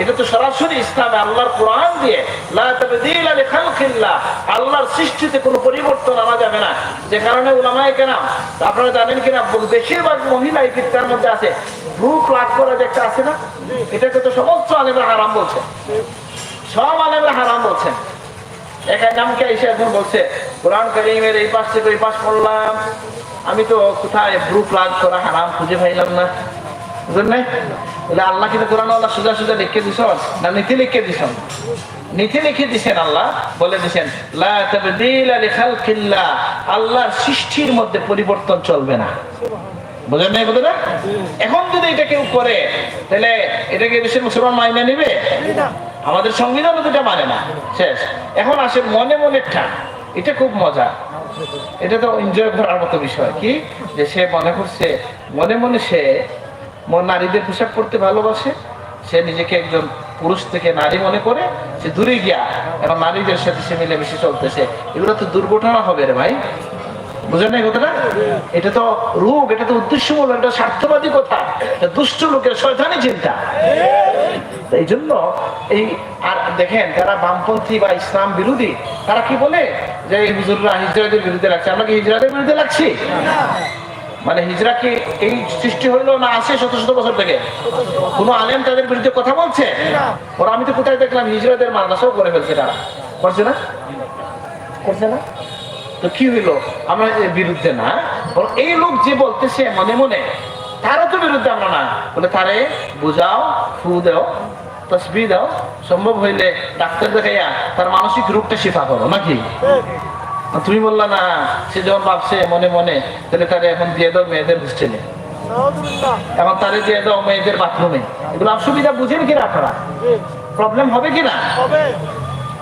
এটা তো সরাসরি ইসলামে আল্লাহর কোরআন দিয়ে আল্লাহর সৃষ্টিতে কোনো পরিবর্তন আনা যাবে না। যে কারণে উলামায়ে কেরাম, আপনারা জানেন কিনা বেশিরভাগ মহিলা এই ফিতনার মধ্যে আছে। ভ্রুক লাভ করা যে একটা আছে না, এটাকে তো সমস্ত আলেমরা হারাম বলছে। সব আলেমরা হারাম বলছেন। এক নামকে এসে একজন বলছে, কোরআন করিমের এই পাশ থেকে ওই পাশ পড়লাম আমি তো কোথায় ব্রু প্লাগ করা হারাম খুঁজে পাইলাম না। বুঝলেন আল্লাহ কিন্তু কোরআন আল্লাহ সোজা সোজা লিখে দিছ না নীতি লিখে দিছ নীতি লিখে দিছেন আল্লাহ, বলে দিছেন আল্লাহর সৃষ্টির মধ্যে পরিবর্তন চলবে না। বুঝলেন নাই কথাটা? এখন যদি এটা কেউ করে, তাহলে এটাকে দেশের মুসলমান মাইনে নিবে? আমাদের সংবিধান যেটা মানে না। শেষ। এখন আসে মনে মনে ঠান এটা খুব মজা। এটা তো এনজয় করার মতো বিষয়। কি? যে সে মনে করছে, মনে মনে সে নারীদের পোশাক পরতে ভালোবাসে। সে নিজেকে একজন পুরুষ থেকে নারী মনে করে, সে দূরে গিয়া এবং নারীদের সাথে সে মিলেমিশে চলতেছে। এগুলো তো দুর্ঘটনা হবে রে ভাই। বুঝেন নাই কথাটা? এটা তো রোগ, এটা তো উদ্দেশ্যমূলক এটা স্বার্থবাদী কথা। এটা দুষ্ট লোকের শয়তানি চিন্তা। এই জন্য এই আর দেখেন, যারা বামপন্থী বা ইসলাম বিরোধী, তারা কি বলে? যে এই হুজুররা হিজরাদের বিরুদ্ধে লাগছে। আমরা কি হিজরাদের বিরুদ্ধে লাগছি? মানে হিজরা কি এই সৃষ্টি হইল না আসে শত শত বছর থেকে? কোনো আলেম তাদের বিরুদ্ধে কথা বলছে? ওরা আমি তো কোথায় দেখলাম হিজরাদের মাদ্রাসাও করে ফেলছে তারা। করছে না? করছে না? তো কি হইল? আমরা বিরুদ্ধে না বরং এই লোক যে বলতেছে মনে মনে, তারও তো বিরুদ্ধে আমরা না। বলে, তারে বুঝাও, ফু দাও, তসবি দাও, সম্ভব হইলে ডাক্তার দেখাইয়া তার মানসিক রোগটা শিফা করো, নাকি? তুমি বললা না সে যখন ভাবছে মনে মনে তাহলে তারে এখন দিয়ে দাও মেয়েদের হোস্টেলে এখন তারে দিয়ে দাও মেয়েদের বাথরুমে এগুলো অসুবিধা বুঝেন কিনা আপনারা? প্রবলেম হবে কিনা?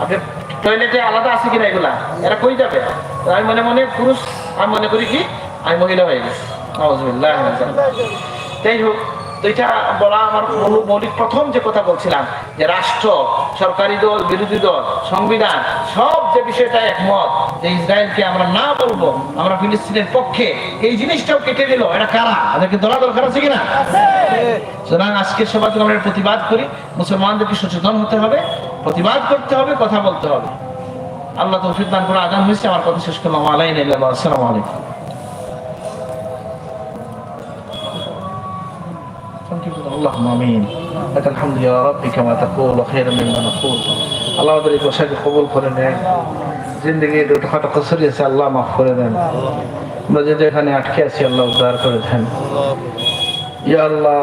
আপনি টয়লেটে আলাদা আছে কিনা এগুলা? এরা কই যাবে? আমি মনে মনে পুরুষ আমি মনে করি কি? আমি মহিলা হয়ে গেছি। যাই হোক তো এটা বলা আমার মৌলিক প্রথম যে কথা বলছিলাম, যে রাষ্ট্র, সরকারি দল, বিরোধী দল, সংবিধান, সব যে বিষয়টা একমত, যে ইসরায়েলকে আমরা না বলব, আমরা ফিলিস্তিনের পক্ষে এই জিনিসটাও কেটে দিল। এটা কারা? এদেরকে দলা দরকার আছে কিনা? সুতরাং আজকে সবাই আমরা প্রতিবাদ করি। মুসলমানদেরকে সচেতন হতে হবে, প্রতিবাদ করতে হবে, কথা বলতে হবে। আল্লাহ তৌফিক দান করে হয়েছে। আমার কথা শেষ করলাম। আলাইন আসসালামু আলাইকুম। اللهم امين لك الحمد يا رب كما تقول خيرا مما نقول আল্লাহ আমাদের এই পোশাকে কবুল করে নেন জিন্দগি দুটো খাটো কসরি আছে আল্লাহ মাফ করে দেন আমরা যে যেখানে আটকে আছি আল্লাহ উদ্ধার করে দেন ইয়া আল্লাহ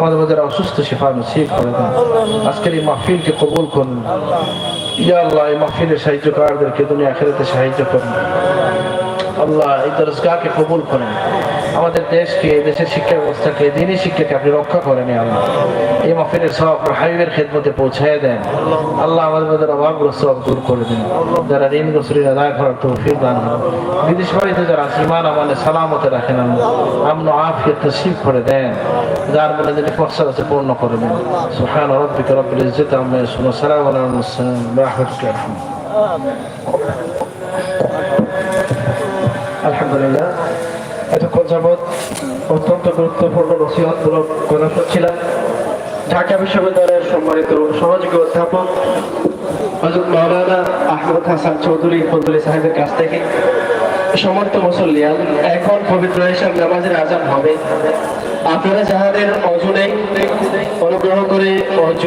আমাদের মধ্যে অসুস্থ শিফা নসিব করে দেন আজকের এই মাহফিলকে কবুল করুন ইয়া আল্লাহ এই মাহফিলের সাহায্যকারদেরকে দুনিয়া আখেরাতে সাহায্য করুন আল্লাহ এই দরজগাহকে কবুল করেন আমাদের দেশকে, দেশের শিক্ষা ব্যবস্থাকে দিনই শিক্ষাকে আপনি রক্ষা করেন আল্লাহ। এই মাহফিলের সব হাবিবের খেদমতে পৌঁছায় দেন। আল্লাহ আমাদের মধ্যে অভাবগ্রস্ত সব দূর করে দেন। যারা ঋণ গোসরিন আদায় করার তৌফিক দান। বিদেশ বাড়িতে যারা সীমান আমাদের সালামতে রাখেন আমন আফিয়ত তসিব করে দেন। যার মনে যদি ফসা আছে পূর্ণ করে দেন। সুহান রব্বিক রব্বিল ইজ্জত সালামুন আলাল মুরসালিন বিরহমাতিকা আলহামদুলিল্লাহ। এতক্ষণ যাবৎ অত্যন্ত গুরুত্বপূর্ণ নসিহতমূলক কথা শুনছিলাম। ঢাকা বিশ্ববিদ্যালয়ের সম্মানিত সহযোগী অধ্যাপক হজরত মাওলানা আহমদ হাসান চৌধুরী ফজলি সাহেবের কাছ থেকে সম্মানিত মুসল্লিয়ান এখন পবিত্র এসব নামাজের আজান হবে। আপনারা যাহাদের অজনে অনুগ্রহ করে